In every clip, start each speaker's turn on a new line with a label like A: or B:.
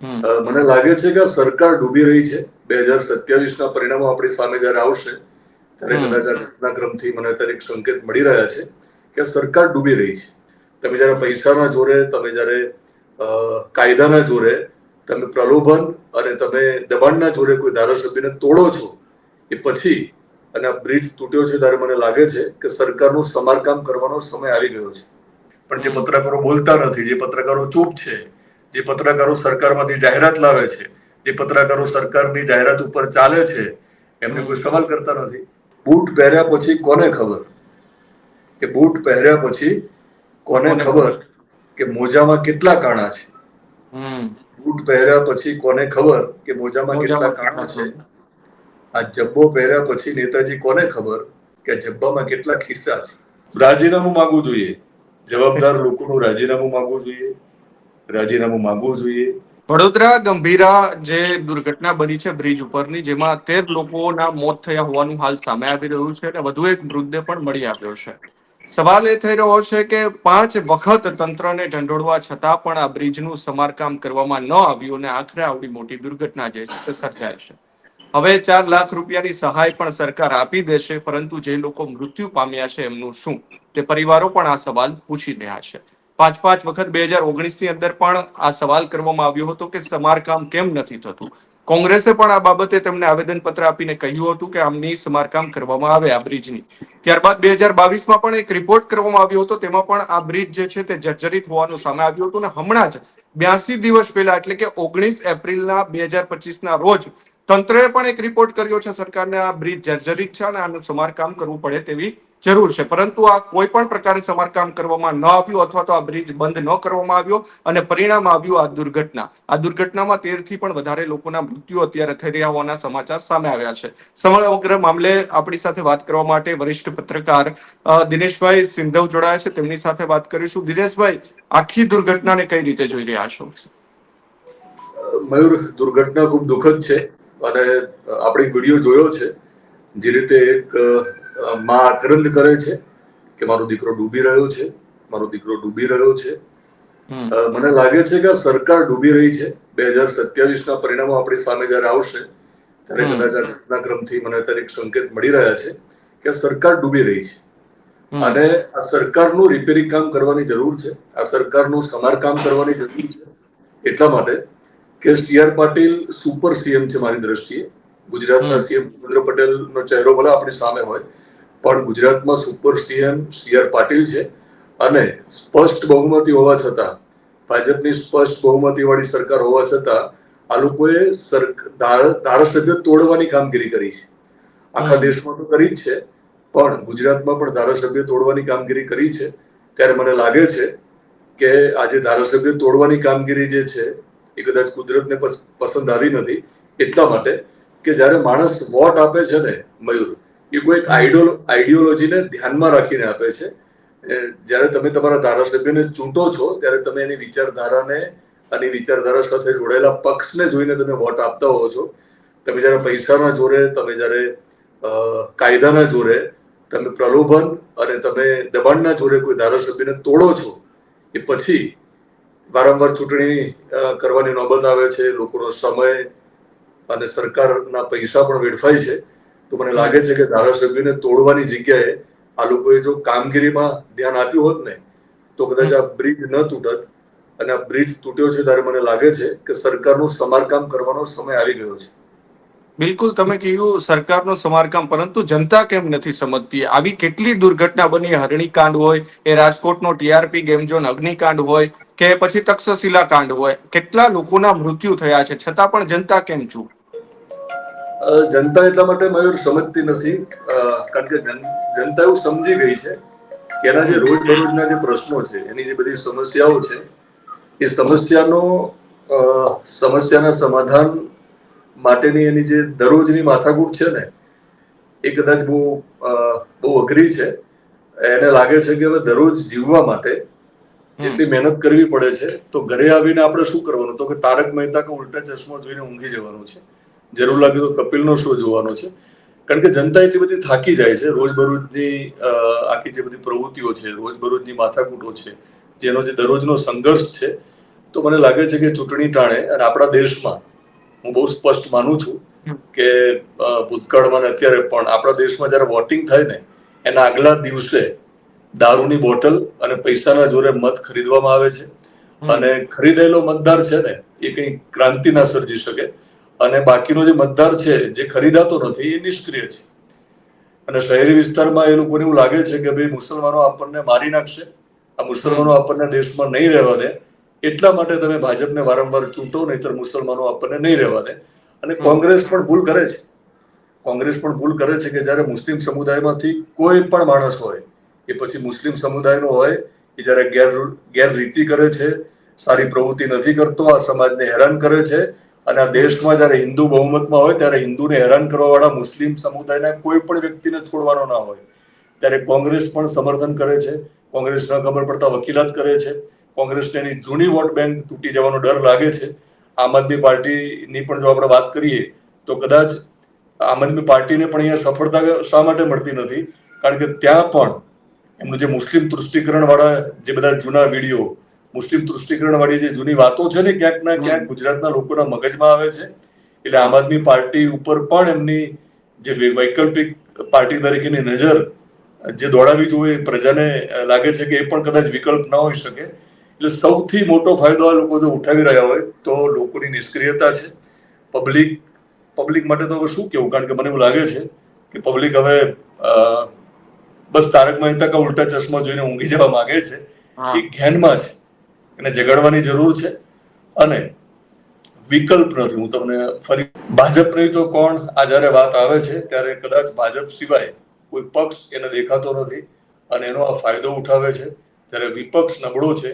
A: મને લાગે છે કે સરકાર ડૂબી રહી છે. બે હજાર સત્યાવીસ ના પરિણામો આપણી સામે જયારે આવશે ત્યારે કદાચ આ ઘટનાક્રમથી મને એક સંકેત મળી રહ્યા છે કે સરકાર ડૂબી રહી છે. તમે જયારે પૈસાના જોરે તમે જયારે કાયદાના જોરે તમે પ્રલોભન અને તમે દબાણના જોરે કોઈ ધારાસભ્યને તોડો છો એ પછી અને આ બ્રિજ તૂટ્યો છે ત્યારે મને લાગે છે કે સરકારનું સમારકામ કરવાનો સમય આવી ગયો છે. પણ જે પત્રકારો બોલતા નથી જે પત્રકારો ચૂપ છે જે પત્રકારો સરકારમાંથી જાહેરાત લાવે છે જે પત્રકારો સરકારની જાહેરાત ઉપર ચાલે છે એમને કોઈ સવાલ કરતા નથી. બૂટ પહેર્યા પછી કોને ખબર? કે બૂટ પહેર્યા પછી કોને ખબર કે મોજામાં કેટલા કાણા છે? બૂટ પહેર્યા પછી કોને ખબર કે મોજામાં કેટલા કાણા છે? આ જબ્બો પહેર્યા પછી નેતાજી કોને ખબર કે જબ્બામાં કેટલા ખિસ્સા છે? રાજીનામું માંગવું જોઈએ. જવાબદાર લોકોનું રાજીનામું માંગવું જોઈએ. રાજીનામું માંગવું જોઈએ.
B: વડોદરા ગંભીરા જે દુર્ઘટના બની છે બ્રિજ ઉપરની, જેમાં તેર લોકોના મોત થયા હોવાનું હાલ સામે આવી રહ્યું છે અને વધુ એક મૃતદેહ પણ મળી આવ્યો છે. સવાલ એ થઈ રહ્યો છે કે પાંચ વખત તંત્રને ઢંઢોળવા છતાં પણ આ બ્રિજનું સમારકામ કરવામાં ન આવ્યું અને આખરે આવડી મોટી દુર્ઘટના જે છે તે સર્જાય છે. હવે ચાર લાખ રૂપિયાની સહાય પણ સરકાર આપી દેશે, પરંતુ જે લોકો મૃત્યુ પામ્યા છે એમનું શું? તે પરિવારો પણ આ સવાલ પૂછી રહ્યા છે. પાંચ પાંચ વખત બે હજાર ઓગણીસની અંદર પણ આ સવાલ કરવામાં આવ્યો હતો કે સમારકામ કેમ નથી થતું? કોંગ્રેસે પણ આ બાબતે તેમને આવેદનપત્ર આપીને કહ્યું હતું કે આમની સમારકામ કરવામાં આવે આ બ્રિજની. ત્યારબાદ બે હજાર બાવીસમાં પણ એક રિપોર્ટ કરવામાં આવ્યો હતો, તેમાં પણ આ બ્રિજ જે છે તે જર્જરિત હોવાનું સામે આવ્યું હતું અને હમણાં જ બ્યાસી દિવસ પહેલા, એટલે કે ઓગણીસ એપ્રિલના બે હજાર પચીસના રોજ, તંત્રએ પણ એક રિપોર્ટ કર્યો છે સરકારને આ બ્રિજ જર્જરિત છે અને આનું સમારકામ કરવું પડે તેવી જરૂર છે. પરંતુ આ કોઈ પણ પ્રકારે સમારકામ કરવામાં ન આવ્યું અથવા તો આ બ્રિજ બંધ ન કરવામાં આવ્યો અને પરિણામ આવ્યું આ દુર્ઘટના. આ દુર્ઘટનામાં તેરથી પણ વધારે લોકોના મૃત્યુ અત્યારે થઈ રહ્યા હોવાના સમાચાર સામે આવ્યા છે. સમગ્ર મામલે આપણી સાથે વાત કરવા માટે વરિષ્ઠ પત્રકાર દિનેશભાઈ સિંધવ જોડાયા છે. તેમની સાથે વાત કરીશું. દિનેશભાઈ, આખી દુર્ઘટનાને કઈ રીતે જોઈ રહ્યા છો?
A: મયુર, દુર્ઘટના ખૂબ દુઃખદ છે. અને આપણે વીડિયો જોયો છે. જે રીતે એક માં આક્રંદ કરે છે કે મારો દીકરો ડૂબી રહ્યો છે મારો દીકરો ડૂબી રહ્યો છે. મને લાગે છે કે સરકાર ડૂબી રહી છે. બે હજાર સત્યાવીસ ના પરિણામો આપણી સામે જયારે આવશે ત્યારે કદાચ આ ઘટનાક્રમથી મને અત્યારે સંકેત મળી રહ્યા છે કે સરકાર ડૂબી રહી છે. અને આ સરકારનું રિપેરિંગ કામ કરવાની જરૂર છે. આ સરકારનું સમારકામ કરવાની જરૂર છે. એટલા માટે કે C R Patil super CM છે મારી દ્રષ્ટિએ. ગુજરાતના. સીએમ ભૂપેન્દ્ર પટેલનો ચહેરો ભલે આપણી સામે હોય પણ ગુજરાતમાં super CM C R Patil છે અને સ્પષ્ટ બહુમતી હોવા છતાં ભાજપની સ્પષ્ટ બહુમતી વાળી સરકાર હોવા છતાં આ લોકોએ ધારાસભ્ય તોડવાની કામગીરી કરી છે. આખા દેશમાં તો કરી જ છે પણ ગુજરાતમાં પણ ધારાસભ્ય તોડવાની કામગીરી કરી છે. ત્યારે મને લાગે છે કે આજે ધારાસભ્ય તોડવાની કામગીરી જે છે એ કદાચ કુદરતને પસ- પસંદ આવી નથી એટલા માટે કે જ્યારે માણસ વોટ આપે છે ને મયુર એ કોઈ એક
B: હમ.
A: આઈડિયો આઈડિયોલોજીને ધ્યાનમાં રાખીને આપે છે જ્યારે તમે તમારા ધારાસભ્યને ચૂંટો છો, ત્યારે તમે એની વિચારધારાને અને વિચારધારા સાથે જોડાયેલા પક્ષને જોઈને તમે વોટ આપતા હોવ છો તમે જ્યારે પૈસાના જોરે, તમે જ્યારે કાયદાના જોરે, તમે પ્રલોભન અને તમે દબાણના જોરે કોઈ ધારાસભ્યને તોડો છો, એ પછી વારંવાર ચૂંટણી કરવાની નોબત આવે છે, લોકોનો સમય અને સરકારના પૈસા પણ વેડફાય છે તો મને લાગે છે કે ધારાસભ્યને તોડવાની જગ્યાએ આ લોકોએ જો કામગીરીમાં ધ્યાન આપ્યું હોત ને, તો કદાચ આ બ્રિજ ન તૂટત. અને આ બ્રિજ તૂટ્યો છે ત્યારે મને લાગે છે કે સરકારનું સમારકામ કરવાનો સમય આવી ગયો છે.
B: બિલકુલ, તમે કહ્યું સરકારનો સમારકામ, પરંતુ જનતા કેમ નથી સમજતી? આવી કેટલી દુર્ઘટના બની? હરણીકાંડ હોય, એ રાજકોટનો ટીઆરપી ગેમ ઝોન, અગ્નિકાંડ હોય, કે પછી તક્ષશિલા કાંડ હોય, કેટલા લોકોના મૃત્યુ થયા છે? છતાં પણ જનતા કેમ ચૂપ
A: જનતા એટલા માટે મયુર સમજતી નથી કારણ કે જનતા એવું સમજી ગઈ છે કે એના જે રોજબરોજના જે પ્રશ્નો છે એની જે બધી સમસ્યાઓ છે એ સમસ્યાનો સમસ્યાના સમાધાન માટેની એની જે દરરોજની માથાકૂટ છે ને એ કદાચ બહુ બહુ અઘરી છે. એને લાગે છે કે હવે દરરોજ જીવવા માટે જેટલી મહેનત કરવી પડે છે તો ઘરે આવીને આપણે શું કરવાનું? તો કે તારક મહેતા કે ઉલ્ટા ચશ્મા જોઈને ઊંઘી જવાનું છે. જરૂર લાગે તો કપિલનો શો જોવાનો છે. કારણ કે જનતા એટલી બધી થાકી જાય છે. રોજબરોજની આખી જે બધી પ્રવૃત્તિઓ છે રોજબરોજની માથાકૂટો છે જેનો જે દરરોજનો સંઘર્ષ છે તો મને લાગે છે કે ચૂંટણી ટાણે અને આપણા દેશમાં હું બહુ સ્પષ્ટ માનું છું કે ભૂતકાળમાં અત્યારે પણ આપણા દેશમાં જ્યારે વોટિંગ થાય ને એના આગલા દિવસે દારૂની બોટલ અને પૈસાના જોરે મત ખરીદવામાં આવે છે. અને ખરીદેલો મતદાર છે ને એ કઈ ક્રાંતિ ના સર્જી શકે. અને બાકીનો જે મતદાર છે જે ખરીદાતો નથી એ નિષ્ક્રિય છે. અને શહેરી વિસ્તારમાં એ લોકોને એવું લાગે છે કે ભાઈ મુસલમાનો આપણને મારી નાખશે. આ મુસલમાનો આપણને દેશમાં નહીં રહેવા દે. એટલા માટે તમે ભાજપને વારંવાર ચૂંટો નહીતર મુસલમાનો આપણને નહીં રહેવા દે. અને કોંગ્રેસ પણ ભૂલ કરે છે. કોંગ્રેસ પણ ભૂલ કરે છે કે જ્યારે મુસ્લિમ સમુદાયમાંથી કોઈ પણ માણસ હોય એ પછી મુસ્લિમ સમુદાયનો હોય એ જ્યારે ગેર ગેરરીતિ કરે છે સારી પ્રવૃત્તિ નથી કરતો આ સમાજને હેરાન કરે છે અને દેશમાં જ્યારે હિન્દુ બહુમતમાં હોય ત્યારે હિન્દુને હેરાન કરવા વાળા મુસ્લિમ સમુદાયના કોઈ પણ વ્યક્તિને છોડવાનો ના હોય. ત્યારે કોંગ્રેસ પણ સમર્થન કરે છે. કોંગ્રેસ ન ખબર પડતા વકીલાત કરે છે. કોંગ્રેસને એની જૂની વોટ બેંક તૂટી જવાનો ડર લાગે છે. આમ આદમી પાર્ટીની પણ જો આપણે વાત કરીએ, તો કદાચ આમ આદમી પાર્ટીને પણ અહીંયા સફળતા શા માટે મળતી નથી? કારણ કે ત્યાં પણ એમનું જે મુસ્લિમ તૃષ્ટિકરણ વાળા જે બધા જૂના વીડિયો મુસ્લિમ તૃષ્ટિકરણ વાળી જે જૂની વાતો છે ને ક્યાંક ના ક્યાંક ગુજરાતના લોકોના મગજમાં આવે છે. એટલે આમ આદમી પાર્ટી ઉપર પણ એમની જે વૈકલ્પિક પાર્ટી તરીકેની નજર જે દોડાવી જોઈએ એ પ્રજાને લાગે છે કે એ પણ કદાચ વિકલ્પ ન હોઈ શકે. એટલે સૌથી મોટો ફાયદો આ લોકો જો ઉઠાવી રહ્યા હોય તો લોકોની નિષ્ક્રિયતા છે. પબ્લિક પબ્લિક માટે તો હવે શું કેવું? કારણ કે મને એવું લાગે છે કે પબ્લિક હવે બસ તારક મહેતા કા ઉલ્ટા ચશ્મા જોઈને ઊંઘી જવા માંગે છે. એ જ્ઞાનમાં છે એને જગાડવાની જરૂર છે. અને વિકલ્પ નથી. હું તમને ફરી ભાજપની તો કોણ આ જ્યારે વાત આવે છે ત્યારે કદાચ ભાજપ સિવાય કોઈ પક્ષ એને દેખાતો નથી અને એનો આ ફાયદો ઉઠાવે છે. જ્યારે વિપક્ષ નબળો છે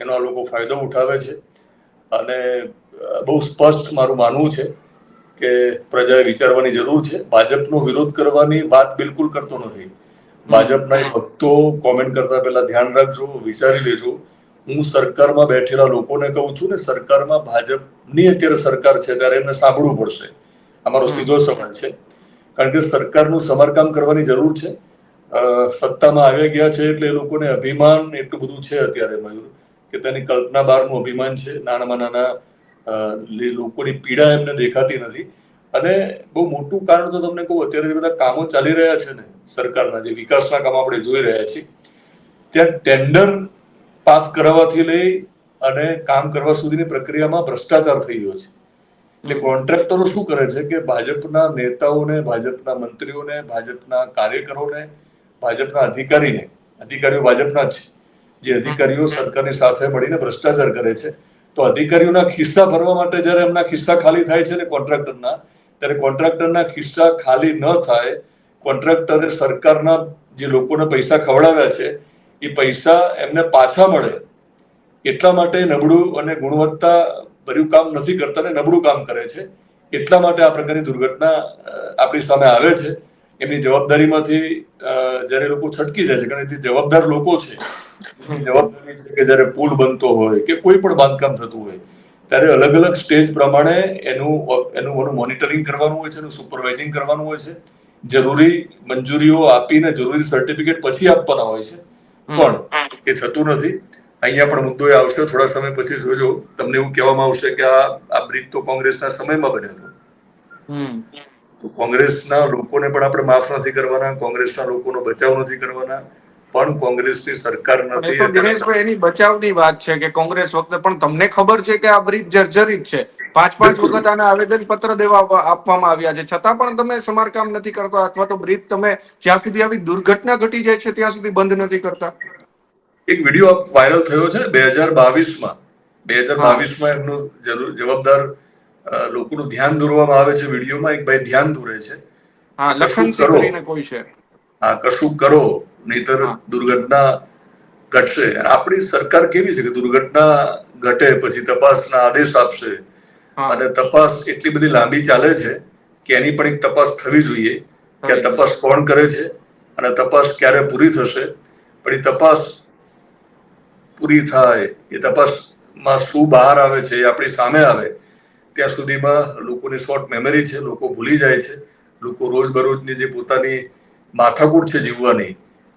A: એનો આ લોકો ફાયદો ઉઠાવે છે. અને બહુ સ્પષ્ટ મારું માનવું છે કે પ્રજાએ વિચારવાની જરૂર છે. ભાજપનો વિરોધ કરવાની વાત બિલકુલ કરતો નથી. ભાજપના ભક્તો કોમેન્ટ કરતા પહેલા ધ્યાન રાખજો વિચારી લેજો. હું સરકારમાં બેઠેલા લોકોને કહું છું ને સરકારમાં ભાજપની અત્યારે સરકાર છે ત્યારે એમને સાંભળવું પડશે. અમારો સીધો સવાલ છે. કારણ કે સરકારનું સમારકામ કરવાની જરૂર છે. સત્તામાં આવ્યા ગયા છે એટલે એ લોકોને અભિમાન એટલું બધું છે અત્યારે મયુર કે તેની કલ્પના બહારનું અભિમાન છે. નાનામાં નાના લોકોની પીડા એમને દેખાતી નથી. અને બહુ મોટું કારણ તો તમને કહું અત્યારે જે બધા કામો ચાલી રહ્યા છે ને સરકારના જે વિકાસના કામો આપણે જોઈ રહ્યા છીએ ત્યાં ટેન્ડર પાસ કરાવવાથી લઈ અને કામ કરવા સુધીની પ્રક્રિયામાં ભ્રષ્ટાચાર થઈ ગયો છે. એટલે કોન્ટ્રાક્ટરો શું કરે છે કે ભાજપના નેતાઓને, ભાજપના મંત્રીઓને, ભાજપના કાર્યકરોને, ભાજપના અધિકારીને, અધિકારીઓ ભાજપના છે, જે અધિકારીઓ સરકારની સાથે મળીને ભ્રષ્ટાચાર કરે છે, તો અધિકારીઓના ખિસ્સા ભરવા માટે જ્યારે એમના ખિસ્સા ખાલી થાય છે ને કોન્ટ્રાક્ટરના, ત્યારે કોન્ટ્રાક્ટરના ખિસ્સા ખાલી ન થાય, કોન્ટ્રાક્ટરે સરકારના જે લોકોને પૈસા ખવડાવ્યા છે એ પૈસા એમને પાછા મળે. એટલા માટે નબળું અને ગુણવત્તા ભર્યું કામ નથી કરતા ને નબળું કામ કરે છે. એટલા માટે આ પ્રકારની દુર્ઘટના આપણી સામે આવે છે. એમની જવાબદારીમાંથી જ્યારે લોકો છટકી જાય છે, કારણ કે જે જવાબદાર લોકો છે જવાબદારી છે કે જ્યારે પુલ બનતો હોય કે કોઈ પણ બાંધકામ થતું હોય, ત્યારે અલગ અલગ સ્ટેજ પ્રમાણે એનું એનું એનું મોનિટરિંગ કરવાનું હોય છે, એનું સુપરવાઇઝિંગ કરવાનું હોય છે. જરૂરી મંજૂરીઓ આપીને જરૂરી સર્ટિફિકેટ પછી આપવાના હોય છે. પણ એ થતું નથી. અહીંયા પણ મુદ્દો એ આવશે થોડા સમય પછી જોજો. તમને એવું કહેવામાં આવશે કે આ આ બ્રિજ તો કોંગ્રેસના સમયમાં બન્યો હતો.
B: હમ.
A: તો કોંગ્રેસના લોકોને પણ આપણે માફ નથી કરવાના કોંગ્રેસના લોકોનો બચાવ નથી કરવાના પણ કોંગ્રેસની સરકાર નથી
B: દિનેશભાઈ એની બચાવની વાત છે કે કોંગ્રેસ વખતે પણ તમને ખબર છે કે આ બ્રિજ જર્જરિત છે. પાંચ પાંચ વખત આને આવેદન પત્ર દેવા આપવામાં આવ્યા છે. છતાં પણ તમે સમારકામ નથી કરતા અથવા તો બ્રિજ તમે જ્યાં સુધી આવી દુર્ઘટના ઘટી જાય છે ત્યાં સુધી બંધ નથી કરતા.
A: એક વીડિયો વાયરલ થયો છે બે હજાર બાવીસમાં. બે હજાર. બાવીસમાં એમનું જરૂર જવાબદાર લોકોનું ધ્યાન દોરવામાં આવે છે વિડીયોમાં. એક ભાઈ ધ્યાન દોરે છે.
B: હા લખન
A: કરો.
B: કરીને કોઈ છે.
A: હા કશું કરો નહીતર દુર્ઘટના ઘટશે. આપણી સરકાર કેવી છે કે દુર્ઘટના ઘટે પછી તપાસના આદેશ આપશે? અને તપાસ એટલી બધી લાંબી ચાલે છે કે એની પણ એક તપાસ થવી જોઈએ કે આ તપાસ કોણ કરે છે અને તપાસ ક્યારે પૂરી થશે. પણ એ તપાસ પૂરી થાય એ તપાસમાં શું બહાર આવે છે એ આપણી સામે આવે ત્યાં સુધીમાં લોકોની શોર્ટ મેમરી છે લોકો ભૂલી જાય છે લોકો રોજબરોજની જે પોતાની માથાકૂટ છે જીવવાની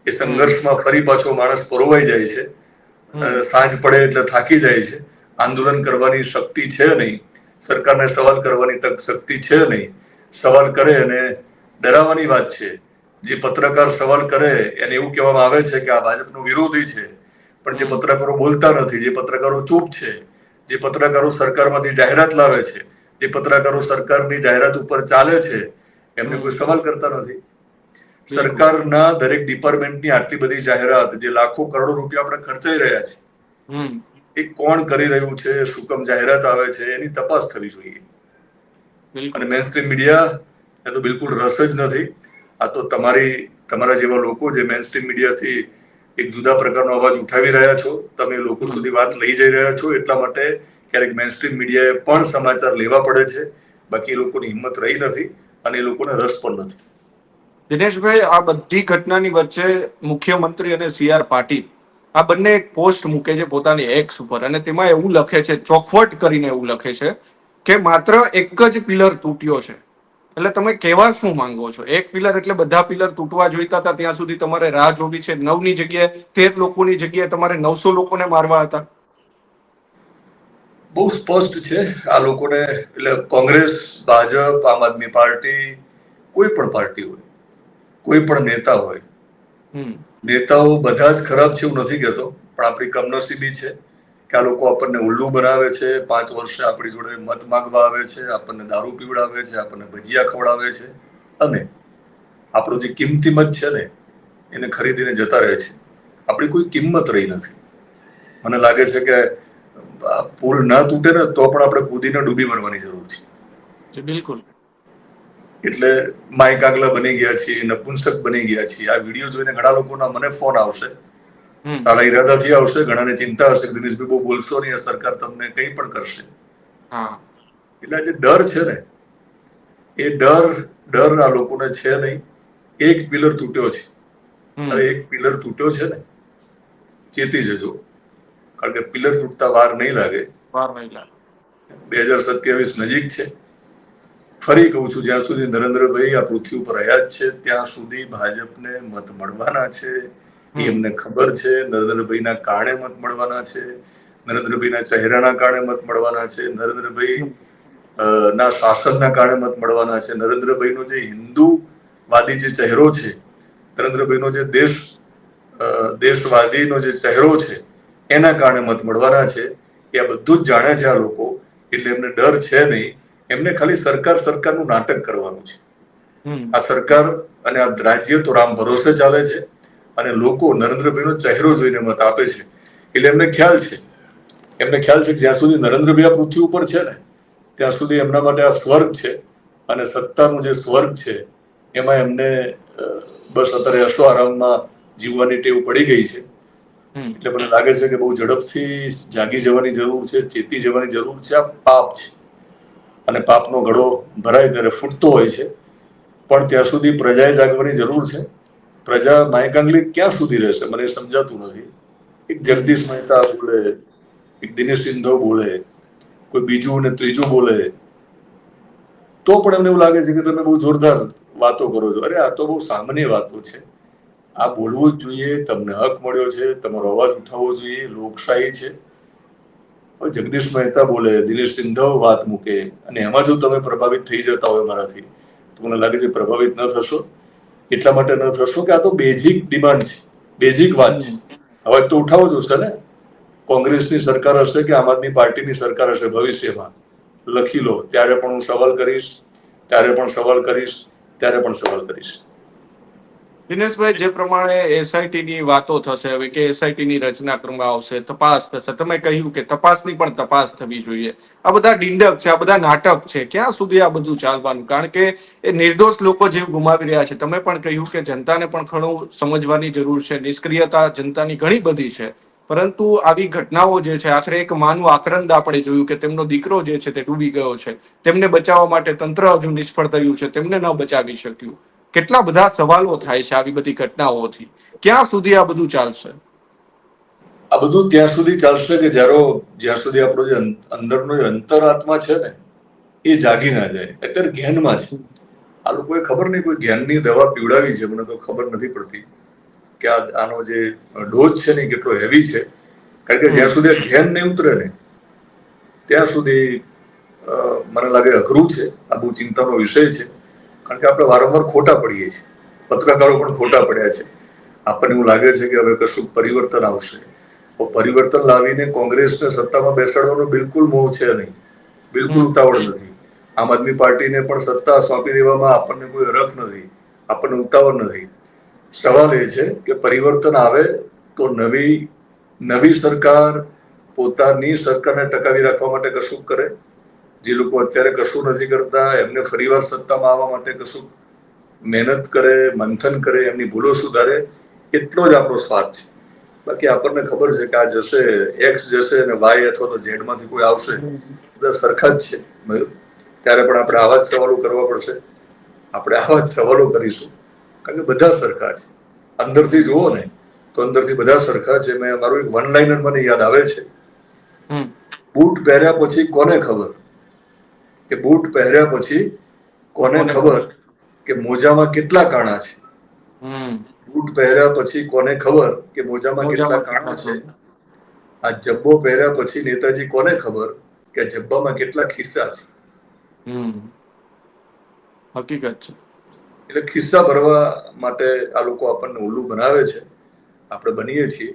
A: એ સંઘર્ષમાં ફરી પાછો માણસ પરોવાઈ જાય છે. સાંજ પડે એટલે થાકી જાય છે. આંદોલન કરવાની શક્તિ છે નહીં. સરકારને સવાલ કરવાની તક શક્તિ છે નહીં. સવાલ કરે અને ડરાવવાની વાત છે. જે પત્રકાર સવાલ કરે એને એવું કહેવામાં આવે છે કે આ ભાજપનો વિરોધી છે. પણ જે પત્રકારો બોલતા નથી જે પત્રકારો ચૂપ છે જે પત્રકારો સરકારમાંથી જાહેરાત લાવે છે જે પત્રકારો સરકારની જાહેરાત ઉપર ચાલે છે એમને કોઈ સવાલ કરતા નથી. સરકારના દરેક ડિપાર્ટમેન્ટની આટલી બધી જાહેરાત જે લાખો કરોડો રૂપિયા આપણે ખર્ચાઈ રહ્યા છે. એ કોણ કરી રહ્યું છે શું કામ જાહેરાત આવે છે એની તપાસ થવી જોઈએ.
B: અને
A: અને મેનસ્ટ્રીમ મીડિયા એ તો બિલકુલ રસ જ નથી. આ તો તમારી તમારા જેવા લોકો જે મેનસ્ટ્રીમ મીડિયાથી એક જુદા પ્રકારનો અવાજ ઉઠાવી રહ્યા છો તમે લોકો સુધી વાત લઈ જઈ રહ્યા છો એટલા માટે ક્યારેક મેનસ્ટ્રીમ મીડિયાએ પણ સમાચાર લેવા પડે છે. બાકી એ લોકોની હિંમત રહી નથી અને એ લોકોને રસ પણ નથી.
B: દિનેશભાઈ આ બધી ઘટનાની વચ્ચે મુખ્યમંત્રી અને સી આર પાટીલ આ બંને એક પોસ્ટ મૂકે છે પોતાની એક્સ ઉપર. અને તેમાં એવું લખે છે ચોખવટ કરીને એવું લખે છે કે માત્ર એક જ પિલર તૂટ્યો છે. એટલે તમે કહેવા શું માંગો છો? એક પિલર એટલે બધા પિલર તૂટવા જોઈતા હતા ત્યાં સુધી તમારે રાહ જોવી છે. નવની જગ્યાએ તેર લોકોની જગ્યાએ તમારે નવસો લોકોને મારવા હતા.
A: બહુ સ્પષ્ટ છે. આ લોકોને એટલે કોંગ્રેસ ભાજપ આમ આદમી પાર્ટી કોઈ પણ પાર્ટી હોય કોઈ પણ નેતા હોય નેતાઓ બધા જ ખરાબ છે એવું નથી કહેતો, પણ આપણી કમનસીબી છે કે આ લોકો આપણને ઉલ્લુ બનાવે છે, પાંચ વર્ષે આપણી જોડે મત માંગવા આવે છે, આપણને દારૂ પીવડાવે છે, આપણને ભજીયા ખવડાવે છે અને આપણું જે કિંમતી મત છે ને, એને ખરીદીને જતા રહે છે. આપણી કોઈ કિંમત રહી નથી. મને લાગે છે કે પુલ ના તૂટે ને તો પણ આપણે કૂદીને ડૂબી મરવાની જરૂર છે.
B: બિલકુલ.
A: એટલે માય કાગલા બની ગયા છીએ નપુંસક બની ગયા છીએ. આ વીડિયો જોઈને ઘણા લોકોના મને ફોન આવશે. સારા ઈરાદાથી આવશે ઘણાને ચિંતા હશે દિનેશભાઈ બહુ બોલશો નહીં સરકાર તમને કંઈ પણ કરશે. એટલે જે ડર છે ને એ ડર ડર આ લોકોને છે નહીં. એક પિલર તૂટ્યો છે. અરે એક પિલર તૂટ્યો છે ને ચેતી જજો. કારણ કે પિલર તૂટતા વાર નહીં લાગે.
B: વાર નહીં લાગે.
A: બે હજાર સત્યાવીસ નજીક છે. ફરી કહું છું જ્યાં સુધી નરેન્દ્રભાઈ આ પૃથ્વી ઉપર રહ્યા છે ત્યાં સુધી ભાજપને મત મળવાના છે. એ એમને ખબર છે નરેન્દ્રભાઈના કારણે મત મળવાના છે નરેન્દ્રભાઈના ચહેરાના કારણે મત મળવાના છે નરેન્દ્રભાઈ ના શાસનના કારણે મત મળવાના છે. નરેન્દ્રભાઈનો જે હિન્દુવાદી જે ચહેરો છે નરેન્દ્રભાઈનો જે દેશ દેશવાદીનો જે ચહેરો છે એના કારણે મત મળવાના છે. એ આ બધું જ જાણે છે આ લોકો એટલે એમને ડર છે નહીં. એમને ખાલી સરકાર સરકારનું નાટક કરવાનું છે. આ સરકાર અને આ રાજ્ય તો રામ ભરોસે ચાલે છે અને લોકો નરેન્દ્રભાઈનો ચહેરો જોઈને મત આપે છે. એટલે એમને ખ્યાલ છે. એમને ખ્યાલ છે કે જ્યાં સુધી નરેન્દ્રભાઈ આ પૃથ્વી ઉપર છે ને ત્યાં સુધી એમના માટે આ સ્વર્ગ છે અને સત્તાનું જે સ્વર્ગ છે એમાં એમને બસ અત્યારે અશો આરામમાં જીવવાની ટેવ પડી ગઈ છે. એટલે મને લાગે છે કે બહુ ઝડપથી જાગી જવાની જરૂર છે ચેતી જવાની જરૂર છે આ પાપ છે. અને પાપનો ઘડો ભરાય ત્યારે ફૂટતો હોય છે. પણ ત્યાં સુધી પ્રજાએ જાગવાની જરૂર છે. પ્રજા માયકાંગલી ક્યાં સુધી રહેશે? મને સમજાતું નથી. એક જગદીશ મહેતા બોલે, એક દિનેશ સિંધવ બોલે, કોઈ બીજું ને ત્રીજું બોલે. તો પણ એમને એવું લાગે છે કે તમે બહુ જોરદાર વાતો કરો છો. અરે, આ તો બહુ સામાન્ય વાતો છે. આ બોલવું જ જોઈએ, તમને હક મળ્યો છે, તમારો અવાજ ઉઠાવવો જોઈએ, લોકશાહી છે. જગદીશ મહેતા બોલે, દિનેશ સિંધવ વાત મૂકે. અને એમાં જો તમે પ્રભાવિત થઈ જતા હોય મારાથી, તો મને લાગે છે પ્રભાવિત ન થશો. એટલા માટે ન થશો કે આ તો બેઝિક ડિમાન્ડ છે. બેઝિક વાત છે. અવાજ તો ઉઠાવો જોશે ને કોંગ્રેસની સરકાર હશે કે આમ આદમી પાર્ટીની સરકાર હશે ભવિષ્યમાં? લખી લો. ત્યારે પણ હું સવાલ કરીશ, ત્યારે પણ સવાલ કરીશ, ત્યારે પણ સવાલ કરીશ.
B: દિનેશભાઈ, જે પ્રમાણે એસઆઈટી ની વાતો થશે, હવે કે એસઆઈટી ની રચના કરવામાં આવશે, તપાસ થશે, તમે કહ્યું કે તપાસની પણ તપાસ થવી જોઈએ. આ બધા ડિંડક છે, આ બધા નાટક છે, ક્યાં સુધી આ બધું ચાલવાનું? કારણ કે એ નિર્દોષ લોકો જે ગુમાવી રહ્યા છે. તમે પણ કહ્યું કે જનતાને પણ ઘણું સમજવાની જરૂર છે, નિષ્ક્રિયતા જનતાની ઘણી બધી છે. પરંતુ આવી ઘટનાઓ જે છે, આખરે એક માનું આક્રંદ આપણે જોયું કે તેમનો દીકરો જે છે તે ડૂબી ગયો છે. તેમને બચાવવા માટે તંત્ર હજુ નિષ્ફળ થયું છે, તેમને ન બચાવી શક્યું. કેટલા બધા સવાલો થાય છે આવી બધી ઘટનાઓથી? ક્યાં સુધી આ બધું ચાલશે?
A: આ બધું ત્યાં સુધી ચાલશે કે જ્યારે જ્યાં સુધી આપણો જે અંદરનો જે અંતરાત્મા છે ને, એ જાગી ના જાય. અત્યારે જ્ઞાનમાં છે. આ લોકોએ ખબર નહીં કોઈ જ્ઞાનની દવા પીવડાવી છે, મને તો ખબર નથી પડતી કે આ, આનો જે ડોઝ છે ને કેટલો હેવી છે. કારણ કે જ્યાં સુધી જ્ઞાન નહીં ઉતરે ને, ત્યાં સુધી મને લાગે અઘરું છે. આ બહુ ચિંતાનો વિષય છે. કારણ કે આપણે વારંવાર ખોટા પડીએ છીએ. પત્રકારો પણ ખોટા પડ્યા છે. આપણને એવું લાગે છે કે હવે કશું પરિવર્તન આવશે. પરિવર્તન લાવીને કોંગ્રેસને સત્તામાં બેસાડવાનો બિલકુલ મોહ છે નહીં. બિલકુલ ઉતાવળ નથી. આમ આદમી પાર્ટીને પણ સત્તા સોંપી દેવામાં આપણને કોઈ રસ નથી. આપણને ઉતાવળ નથી. સવાલ એ છે કે પરિવર્તન આવે તો નવી નવી સરકાર પોતાની સરકારને ટકાવી રાખવા માટે કશું કરે? જે લોકો અત્યારે કશું નથી કરતા એમને ફરીવાર સત્તામાં આવવા માટે કશું મહેનત કરે મંથન કરે એમની ભૂલો સુધારે એટલો જ આપણો સ્વાર્થ છે. બાકી આપણને ખબર છે કે આ જશે એક્સ જશે અને વાય અથવા તો ઝેડમાંથી કોઈ આવશે બધા સરખા જ છે. ત્યારે પણ આપણે આવા જ સવાલો કરવા પડશે. આપણે આવા જ સવાલો કરીશું. કારણ કે બધા સરખા છે. અંદરથી જુઓ ને તો અંદરથી બધા સરખા છે. મેં મારું એક વન લાઇનર મને યાદ આવે છે. બૂટ પહેર્યા પછી કોને ખબર? કે બૂટ પહેર્યા પછી કોને ખબર કે મોજામાં કેટલા કાણા છે. બૂટ પહેર્યા પછી કોને ખબર કે મોજામાં કેટલા કાણા છે? આ જબ્બો પહેર્યા પછી નેતાજી કોને ખબર કે જબ્બામાં કેટલા ખિસ્સા છે?
B: હમ. હકીકત છે.
A: એટલે ખિસ્સા ભરવા માટે આ લોકો આપણને ઉલ્લુ બનાવે છે. આપણે બનીએ છીએ.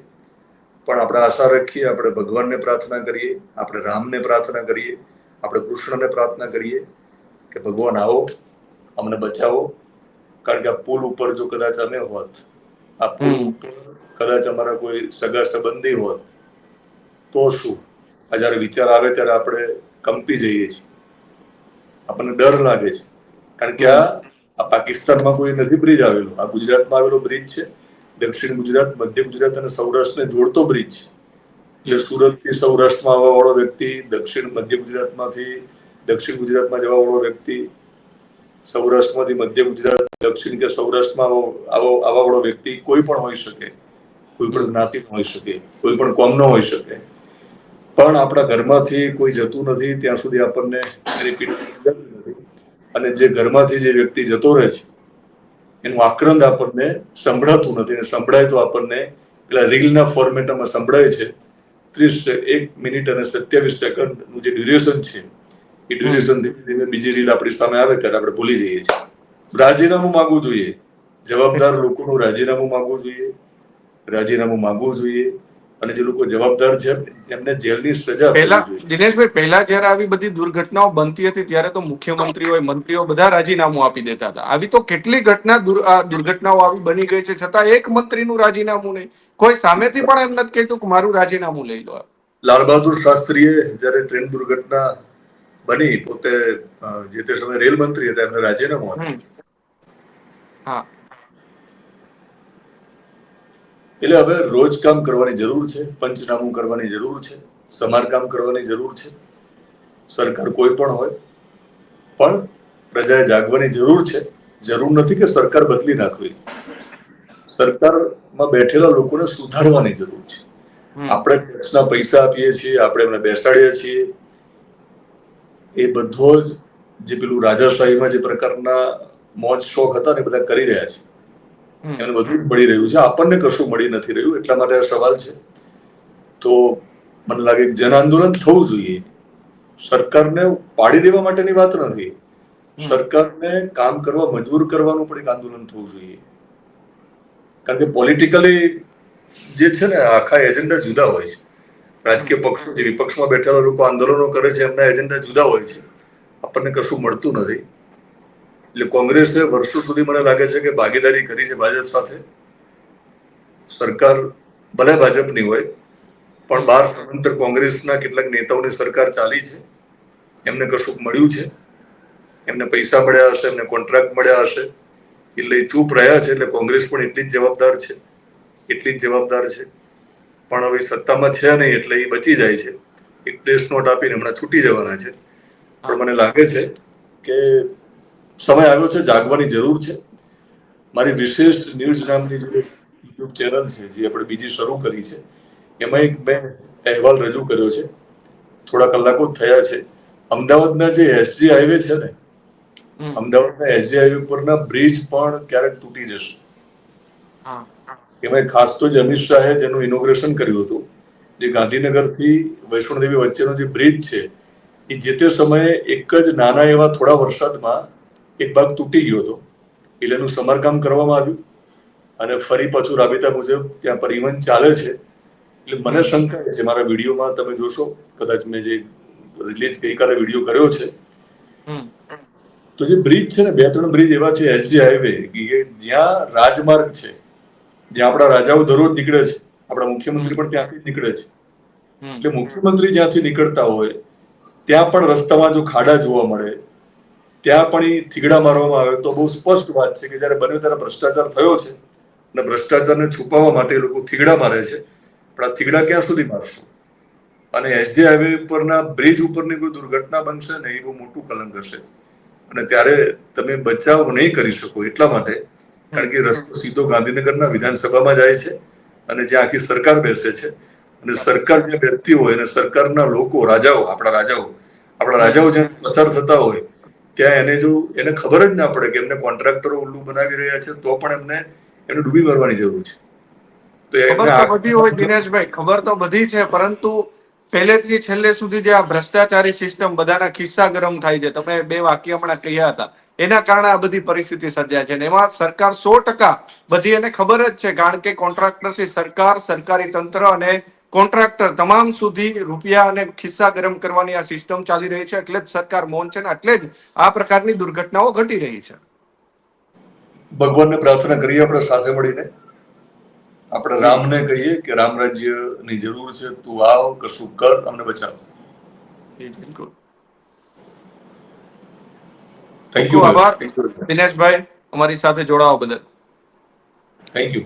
A: પણ આપણે આશા રાખીએ આપણે ભગવાનને પ્રાર્થના કરીએ આપણે રામને પ્રાર્થના કરીએ. આપણે કૃષ્ણને પ્રાર્થના કરીએ કે ભગવાન આવો અમને બચાવો. કારણ કે આ પુલ ઉપર જો કદાચ અમે હોત આ પુલ કદાચ અમારા કોઈ સગા સંબંધી હોત તો શું? આ જ્યારે વિચાર આવે ત્યારે આપણે કંપી જઈએ છીએ. આપણને ડર લાગે છે. કારણ કે આ આ પાકિસ્તાનમાં કોઈ નથી બ્રિજ આવેલો. આ ગુજરાતમાં આવેલો બ્રિજ છે. દક્ષિણ ગુજરાત મધ્ય ગુજરાત અને સૌરાષ્ટ્રને જોડતો બ્રિજ છે. એટલે સુરતથી સૌરાષ્ટ્રમાં આવવા વાળો વ્યક્તિ, દક્ષિણ મધ્ય ગુજરાતમાંથી દક્ષિણ ગુજરાતમાં જવા વાળો વ્યક્તિ, સૌરાષ્ટ્રમાંથી મધ્ય ગુજરાત, દક્ષિણ કે સૌરાષ્ટ્રમાં આવો આવવા વાળો વ્યક્તિ કોઈ પણ હોઈ શકે. કોઈ પણ જ્ઞાતિ હોઈ શકે. કોઈ પણ કોમનો હોઈ શકે. પણ આપણા ઘરમાંથી કોઈ જતું નથી, ત્યાં સુધી આપણને અને જે ઘરમાંથી જે વ્યક્તિ જતો રહે છે, એનું આક્રંદ આપણને સંભળાતું નથી. અને સંભળાય તો આપણને પેલા રીલના ફોર્મેટમાં સંભળાય છે. ત્રીસ એક મિનિટ અને સત્યાવીસ સેકન્ડનું જે ડ્યુરેશન છે એ ડ્યુરેશન ધીમે ધીમે બીજી રીલ આપણી સામે આવે ત્યારે આપણે ભૂલી જઈએ છીએ. રાજીનામું માગવું જોઈએ. જવાબદાર લોકોનું રાજીનામું માગવું જોઈએ. રાજીનામું માગવું જોઈએ. અને જે લોકો જવાબદાર છે એમને જેલની સજા
B: પહેલા દિનેશભાઈ પહેલા જયારે આવી બધી દુર્ઘટનાઓ બનતી હતી ત્યારે તો મુખ્યમંત્રીઓ મંત્રીઓ બધા રાજીનામું આપી દેતા હતા. આવી તો કેટલી ઘટના દુર્ઘટનાઓ આવી બની ગઈ છે છતાં એક મંત્રીનું રાજીનામું નહીં. કોઈ સામેથી પણ એમ નથી કહેતું કે મારું રાજીનામું લઈ લો.
A: લાલ બહાદુર શાસ્ત્રીએ જ્યારે ટ્રેન દુર્ઘટના બની પોતે જે તે સમયે રેલ મંત્રી હતા એમને રાજીનામું આપ્યું.
B: હા.
A: એટલે હવે રોજ કામ કરવાની જરૂર છે પંચનામું કરવાની જરૂર છે સમારકામ કરવાની જરૂર છે. સરકાર કોઈ પણ હોય પણ પ્રજાએ જાગવાની જરૂર છે. જરૂર નથી કે સરકાર બદલી નાખવી. સરકારમાં બેઠેલા લોકોને સુધારવાની જરૂર છે. આપણે ટેક્સના પૈસા આપીએ છીએ આપણે એમને બેસાડીએ છીએ. એ બધો જ જે પેલું રાજાશાહીમાં જે પ્રકારના મોજ શોખ હતા ને બધા કરી રહ્યા છે. એમને બધું જ મળી રહ્યું છે. આપણને કશું મળી નથી રહ્યું. એટલા માટે આ સવાલ છે. તો મને લાગે જન આંદોલન થવું જોઈએ. સરકારને પાડી દેવા માટેની વાત નથી. સરકારને કામ કરવા મજબૂર કરવાનું પણ એક આંદોલન થવું જોઈએ. કારણ કે પોલિટિકલી જે છે ને આખા એજન્ડા જુદા હોય છે. રાજકીય પક્ષો જે વિપક્ષમાં બેઠેલા લોકો આંદોલનો કરે છે એમના એજન્ડા જુદા હોય છે. આપણને કશું મળતું નથી. એટલે કોંગ્રેસે વર્ષો સુધી મને લાગે છે કે ભાગીદારી કરી છે ભાજપ સાથે. સરકાર ભલે ભાજપની હોય, પણ બહાર સ્વતંત્ર કોંગ્રેસના કેટલાક નેતાઓની સરકાર ચાલી છે. એમને કશુંક મળ્યું છે. એમને પૈસા મળ્યા હશે, એમને કોન્ટ્રાક્ટ મળ્યા હશે. એટલે ચૂપ રહ્યા છે, એટલે કોંગ્રેસ પણ એટલી જ જવાબદાર છે. એટલી જ જવાબદાર છે. પણ હવે સત્તામાં છે નહીં, એટલે એ બચી જાય છે. એક પ્રેસ નોટ આપીને હમણાં છૂટી જવાના છે. પણ મને લાગે છે કે સમય આવ્યો છે જાગવાની જરૂર છે. મારી વિશેષ ન્યૂઝ નામની જે યુટ્યુબ ચેનલ છે જે આપણે બીજી શરૂ કરી છે એમાં એક મેં અહેવાલ રજૂ કર્યો છે. થોડા કલાકો થયા છે. અમદાવાદના જે એસજી હાઈવે છે ને અમદાવાદના એસજી હાઈવે પરના બ્રિજ પણ ક્યારેક તૂટી જશે. એમાં ખાસ તો જે અમિત શાહે જેનું ઇનોગ્રેશન કર્યું હતું જે ગાંધીનગરથી વૈષ્ણોદેવી વચ્ચેનો જે બ્રિજ છે એ જે તે સમયે એક જ નાના એવા થોડા વરસાદમાં એક ભાગ તૂટી ગયો હતો. એટલે એનું સમારકામ કરવામાં આવ્યું અને ફરી પાછું રાબેતા મુજબ ત્યાં પરિવહન ચાલે છે. એટલે મને શંકા છે મારા વિડીયોમાં તમે જોશો કદાચ મેં જે રિલીઝ ગઈકાલે વીડિયો કર્યો છે. તો જે બ્રિજ છે ને બે ત્રણ બ્રિજ એવા છે એસજી હાઈવે કે જ્યાં રાજમાર્ગ છે જ્યાં આપણા રાજાઓ દરરોજ નીકળે છે આપણા મુખ્યમંત્રી પણ ત્યાંથી નીકળે છે. એટલે મુખ્યમંત્રી જ્યાંથી નીકળતા હોય ત્યાં પણ રસ્તામાં જો ખાડા જોવા મળે ત્યાં પણ એ થીગડા મારવામાં આવે તો બહુ સ્પષ્ટ વાત છે કે જ્યારે બન્યો ત્યારે ભ્રષ્ટાચાર થયો છે અને ભ્રષ્ટાચારને છુપાવવા માટે એ લોકો થીગડા મારે છે. પણ આ થીગડા ક્યાં સુધી મારશું? અને એસડી હાઈવે પરના બ્રિજ ઉપરની કોઈ દુર્ઘટના બનશે ને એ બહુ મોટું કલંક હશે. અને ત્યારે તમે બચાવ નહીં કરી શકો એટલા માટે, કારણ કે રસ્તો સીધો ગાંધીનગરના વિધાનસભામાં જાય છે અને જ્યાં આખી સરકાર બેસે છે. અને સરકાર જ્યાં બેસતી હોય અને સરકારના લોકો, રાજાઓ, આપણા રાજાઓ આપણા રાજાઓ જ્યાં પસાર થતા હોય ત્યાં એને જો એને ખબર જ ના પડે કે એમને કોન્ટ્રાક્ટરો ઉલ્લુ બનાવી રહ્યા છે તો પણ એમને એને ડૂબી મરવાની જરૂર છે. તો
B: ખબર તો બધી હોય દિનેશભાઈ ખબર તો બધી છે પરંતુ પહેલેથી છેલ્લે સુધી જે આ ભ્રષ્ટાચારી સિસ્ટમ બધાના ખિસ્સા ગરમ થાય છે. તમે બે વાક્ય હમણાં કહ્યા હતા. એના કારણે આ બધી પરિસ્થિતિ સર્જાય છે. એમાં સરકાર સો ટકા બધી એને ખબર જ છે કારણ કે કોન્ટ્રાક્ટરથી સરકાર સરકારી તંત્ર અને કોન્ટ્રાક્ટર તમામ સુધી રૂપિયા અને ખિસ્સા ગરમ કરવાની આ સિસ્ટમ ચાલી રહી છે. એટલે જ સરકાર મૌન છે ને એટલે જ આ પ્રકારની દુર્ઘટનાઓ ઘટી રહી છે.
A: ભગવાનને પ્રાર્થના કરીએ આપણે સાથે મળીને. આપણે રામને કહીએ કે રામ રાજ્યની જરૂર છે તું આવ કશું કર અમને બચાવ.
B: બિલકુલ.
A: થેન્ક યુ
B: આભાર. દિનેશભાઈ અમારી સાથે જોડાવા બદલ.
A: Thank you